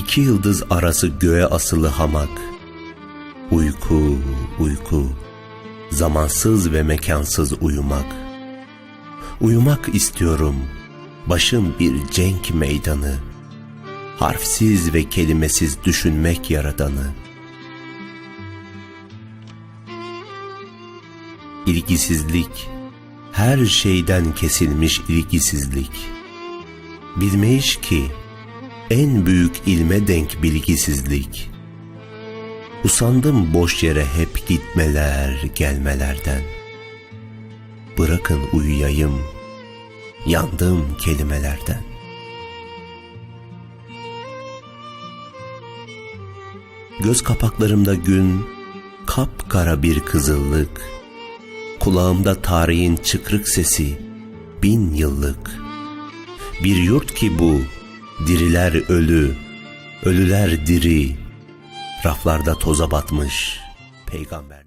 İki yıldız arası göğe asılı hamak. Uyku, uyku, zamansız ve mekansız uyumak. Uyumak istiyorum, başım bir cenk meydanı. Harfsiz ve kelimesiz düşünmek yaradanı. İlgisizlik, her şeyden kesilmiş ilgisizlik. Bilmeyiş ki, en büyük ilme denk bilgisizlik. Usandım boş yere hep gitmeler, gelmelerden. Bırakın uyuyayım, yandım kelimelerden. Göz kapaklarımda gün, kapkara bir kızıllık. Kulağımda tarihin çıkrık sesi, bin yıllık. Bir yurt ki bu, diriler ölü, ölüler diri. Raflarda toza batmış peygamber.